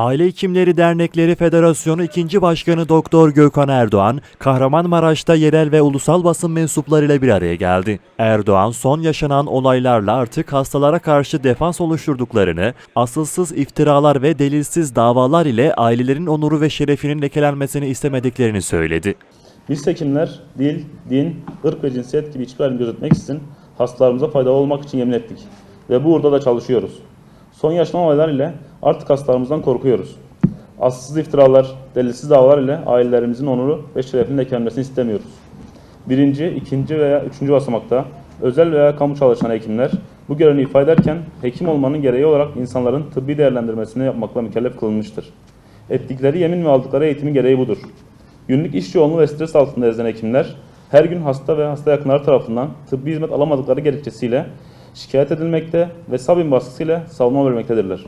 Aile Hekimleri Dernekleri Federasyonu 2. Başkanı Doktor Gökhan Erdoğan, Kahramanmaraş'ta yerel ve ulusal basın mensuplarıyla bir araya geldi. Erdoğan, son yaşanan olaylarla artık hastalara karşı defans oluşturduklarını, asılsız iftiralar ve delilsiz davalar ile ailelerin onuru ve şerefinin lekelenmesini istemediklerini söyledi. Biz hekimler dil, din, ırk ve cinsiyet gibi hiçbir ayrım gözetmeksizin hastalarımıza faydalı olmak için yemin ettik. Ve bu uğurda da çalışıyoruz. Son yaşanan olaylar ile artık hastalarımızdan korkuyoruz. Asılsız iftiralar, delilsiz davalar ile ailelerimizin onuru ve şerefinin lekelenmesini istemiyoruz. Birinci, ikinci veya üçüncü basamakta özel veya kamu çalışan hekimler bu görevini ifade ederken hekim olmanın gereği olarak insanların tıbbi değerlendirmesini yapmakla mükellef kılınmıştır. Ettikleri yemin ve aldıkları eğitimin gereği budur. Günlük iş yoğunluğu ve stres altında ezilen hekimler her gün hasta ve hasta yakınları tarafından tıbbi hizmet alamadıkları gerekçesiyle şikayet edilmekte ve sabin baskısıyla savunma vermektedirler.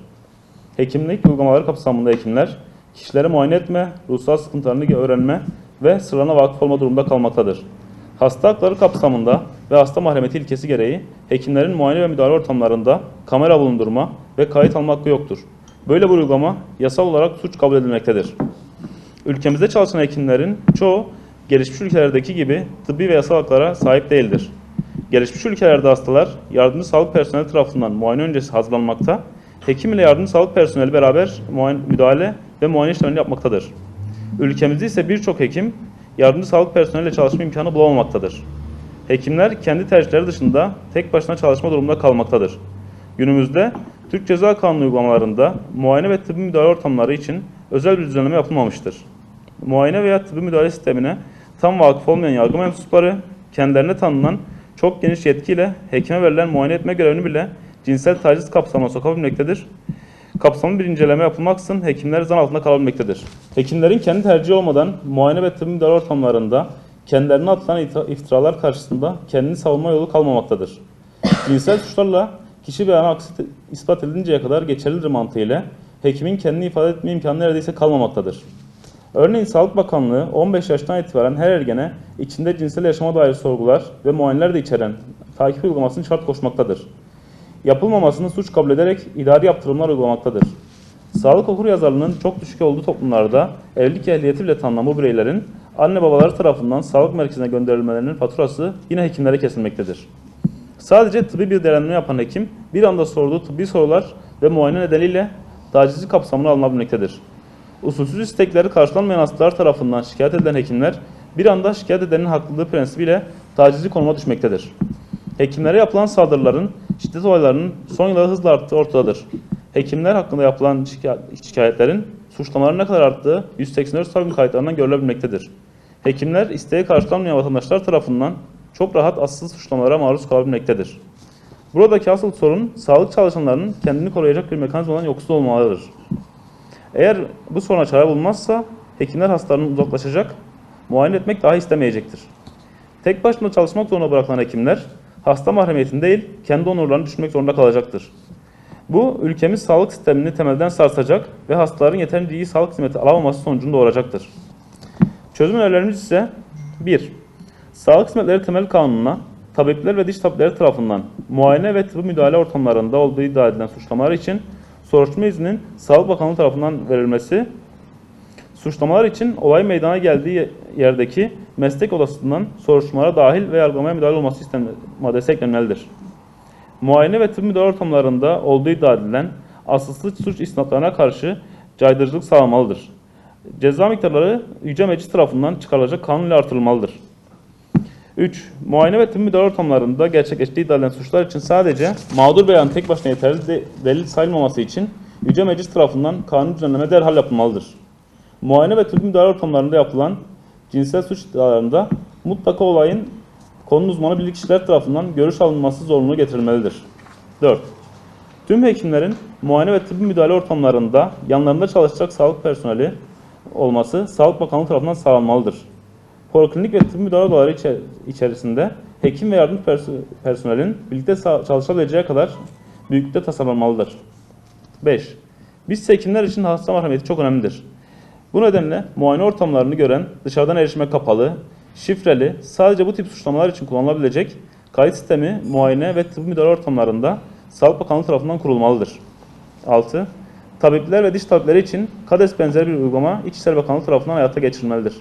Hekimlik uygulamaları kapsamında hekimler kişileri muayene etme, ruhsal sıkıntılarını öğrenme ve sırlarına vakıf olma durumunda kalmaktadır. Hasta hakları kapsamında ve hasta mahremiyeti ilkesi gereği hekimlerin muayene ve müdahale ortamlarında kamera bulundurma ve kayıt alma hakkı yoktur. Böyle bir uygulama yasal olarak suç kabul edilmektedir. Ülkemizde çalışan hekimlerin çoğu gelişmiş ülkelerdeki gibi tıbbi ve yasal haklara sahip değildir. Gelişmiş ülkelerde hastalar yardımcı sağlık personeli tarafından muayene öncesi hazırlanmakta, hekim ile yardımcı sağlık personeli beraber muayene, müdahale ve muayene işlemlerini yapmaktadır. Ülkemizde ise birçok hekim yardımcı sağlık personeliyle çalışma imkanı bulamamaktadır. Hekimler kendi tercihleri dışında tek başına çalışma durumunda kalmaktadır. Günümüzde Türk Ceza Kanunu uygulamalarında muayene ve tıbbi müdahale ortamları için özel bir düzenleme yapılmamıştır. Muayene veya tıbbi müdahale sistemine tam vakıf olmayan yargı mensupları kendilerine tanınan çok geniş yetkiyle hekime verilen muayene etme görevini bile cinsel taciz kapsamına sokabilmektedir. Kapsamlı bir inceleme yapılmaksızın hekimler zan altında kalabilmektedir. Hekimlerin kendi tercihi olmadan muayene ve tıbbi müdahale ortamlarında kendilerine atılan iftiralar karşısında kendini savunma yolu kalmamaktadır. Cinsel suçlarla kişi beyanı aksi ispat edilinceye kadar geçerlidir mantığıyla hekimin kendini ifade etme imkanı neredeyse kalmamaktadır. Örneğin Sağlık Bakanlığı 15 yaştan itibaren her ergene içinde cinsel yaşama dair sorgular ve muayeneler de içeren takip uygulamasını şart koşmaktadır. Yapılmamasını suç kabul ederek idari yaptırımlar uygulamaktadır. Sağlık okur yazarlığının çok düşük olduğu toplumlarda evlilik ehliyeti bile tanınan bu bireylerin anne babaları tarafından sağlık merkezine gönderilmelerinin faturası yine hekimlere kesilmektedir. Sadece tıbbi bir değerlendirme yapan hekim bir anda sorduğu tıbbi sorular ve muayene nedeniyle tacizci kapsamına alınabilmektedir. Usulsüz istekleri karşılanmayan hastalar tarafından şikayet edilen hekimler bir anda şikayet edenin haklılığı prensibiyle tacizci konuma düşmektedir. Hekimlere yapılan saldırıların, şiddet olaylarının son yıllarda hızla arttığı ortadadır. Hekimler hakkında yapılan şikay- şikayetlerin suçlamaların ne kadar arttığı 184 savunma kayıtlarından görülebilmektedir. Hekimler isteği karşılanmayan vatandaşlar tarafından çok rahat asılsız suçlamalara maruz kalabilmektedir. Buradaki asıl sorun sağlık çalışanlarının kendini koruyacak bir mekanizmadan yoksul olmalarıdır. Eğer bu soruna çare bulunmazsa hekimler hastalarından uzaklaşacak, muayene etmek dahi istemeyecektir. Tek başına çalışmak zorunda bırakılan hekimler hasta mahremiyetini değil kendi onurlarını düşünmek zorunda kalacaktır. Bu ülkemiz sağlık sistemini temelden sarsacak ve hastaların yeterince iyi sağlık hizmeti alamaması sonucunu doğuracaktır. Çözüm önerilerimiz ise 1. Sağlık Hizmetleri Temel Kanunu'na tabipler ve diş tabipleri tarafından muayene ve tıbbi müdahale ortamlarında olduğu iddia edilen suçlamalar için soruşturma izninin Sağlık Bakanlığı tarafından verilmesi, suçlamalar için olay meydana geldiği yerdeki meslek odasından soruşturmalara dahil ve yargılamaya müdahale olması istenme maddesi eklenmelidir. Muayene ve tıbbi müdahale ortamlarında olduğu iddia edilen asılsız suç isnatlarına karşı caydırıcılık sağlamalıdır. Ceza miktarları Yüce Meclis tarafından çıkarılacak kanun ile artırılmalıdır. 3. Muayene ve tıbbi müdahale ortamlarında gerçekleştiği iddia edilen suçlar için sadece mağdur beyanın tek başına yeterli de- delil sayılmaması için Yüce Meclis tarafından kanun düzenleme derhal yapılmalıdır. Muayene ve tıbbi müdahale ortamlarında yapılan cinsel suç iddialarında mutlaka olayın konunun uzmanı bilirkişiler tarafından görüş alınması zorunlu getirilmelidir. 4. Tüm hekimlerin muayene ve tıbbi müdahale ortamlarında yanlarında çalışacak sağlık personeli olması Sağlık Bakanlığı tarafından sağlanmalıdır. Poliklinik ve tıbbi müdahale odaları içe- içerisinde hekim ve yardımcı perso- personelin birlikte çalışabileceği kadar büyüklükte tasarlanmalıdır. 5. Biz hekimler için hasta mahremiyeti çok önemlidir. Bu nedenle muayene ortamlarını gören, dışarıdan erişime kapalı, şifreli, sadece bu tip suçlamalar için kullanılabilecek kayıt sistemi muayene ve tıbbi müdahale ortamlarında Sağlık Bakanlığı tarafından kurulmalıdır. 6. tabipler ve diş tabipleri için KADES benzeri bir uygulama İçişleri Bakanlığı tarafından hayata geçirilmelidir.